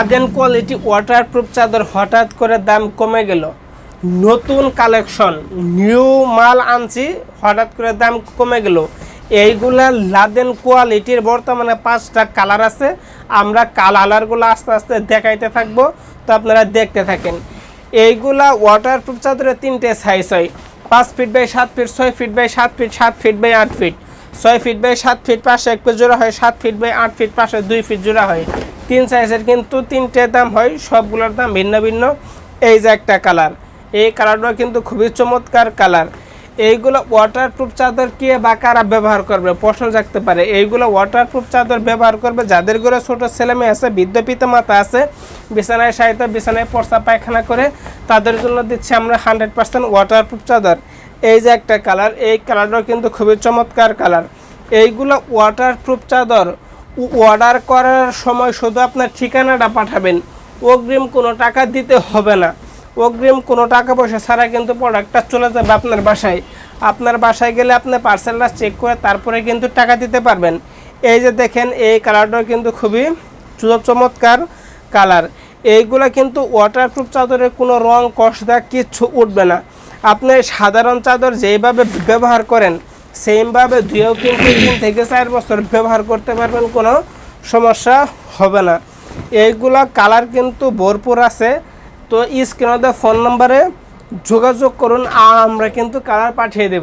Aden quality waterproof চাদর হঠাৎ করে দাম কমে গেল। নতুন কালেকশন নিউ মাল আনছি, হঠাৎ করে দাম কমে গেল। এইগুলা লাদেন কোয়ালিটির বর্তমানে পাঁচটা কালার আছে। আমরা কালারগুলো আস্তে আস্তে দেখাইতে থাকব, তো আপনারা দেখতে থাকেন। এইগুলা ওয়াটারপ্রুফ চাদরের তিনটে সাইজ হয়। পাঁচ ফিট বাই সাত ফিট ছয় ফিট বাই সাত ফিট সাত ফিট বাই আট ফিট ছয় ফিট বাই সাত ফিট পাশে এক ফিট জোড়া হয়, সাত ফিট বাই আট ফিট পাশে দুই ফিট জোড়া হয়। তিন সাইজের কিন্তু তিনটে দাম হয়, সবগুলোর দাম ভিন্ন ভিন্ন। এই যে একটা কালার এই কালারটা কিন্তু খুবই চমৎকার কালার এইগুলো ওয়াটারপ্রুফ চাদর কে বা কারা ব্যবহার করবে? প্রশ্ন জাগতে পারে। এইগুলো ওয়াটারপ্রুফ চাদর ব্যবহার করবে। যাদের ঘরে ছোট ছেলে মেয়ে আছে, বৃদ্ধ পিতা মাতা আছে, বিছানায় সাহিত্য বিছানায় পর্সা পায়খানা করে, তাদের জন্য দিচ্ছি আমরা হান্ড্রেড পার্সেন্ট ওয়াটারপ্রুফ চাদর। এই যে একটা কালার এই কালারটাও কিন্তু খুবই চমৎকার কালার এইগুলো ওয়াটারপ্রুফ চাদর অর্ডার করার সময় শুধু আপনার ঠিকানাটা পাঠাবেন। অগ্রিম কোনো টাকা দিতে হবে না। অগ্রিম কোনো টাকা পয়সা ছাড়া কিন্তু প্রোডাক্টটা চলে যাবে আপনার বাসায়। আপনার বাসায় গেলে আপনি পার্সেলটা চেক করে তারপরে কিন্তু টাকা দিতে পারবেন। এই যে দেখেন, এই কালারটাও কিন্তু খুবই চমৎকার কালার এইগুলো কিন্তু ওয়াটারপ্রুফ চাদরের কোনো রং কষদা কিচ্ছু উঠবে না। আপনি সাধারণ চাদর যেইভাবে ব্যবহার করেন সেমভাবে ধুয়েও কিন্তু তিন থেকে চার বছর ব্যবহার করতে পারবেন, কোনো সমস্যা হবে না। এইগুলো কালার কিন্তু ভরপুর আছে। তো স্ক্রিনে ফোন নম্বরে যোগাযোগ করুন আর আমরা কিন্তু কালার পাঠিয়ে দেব।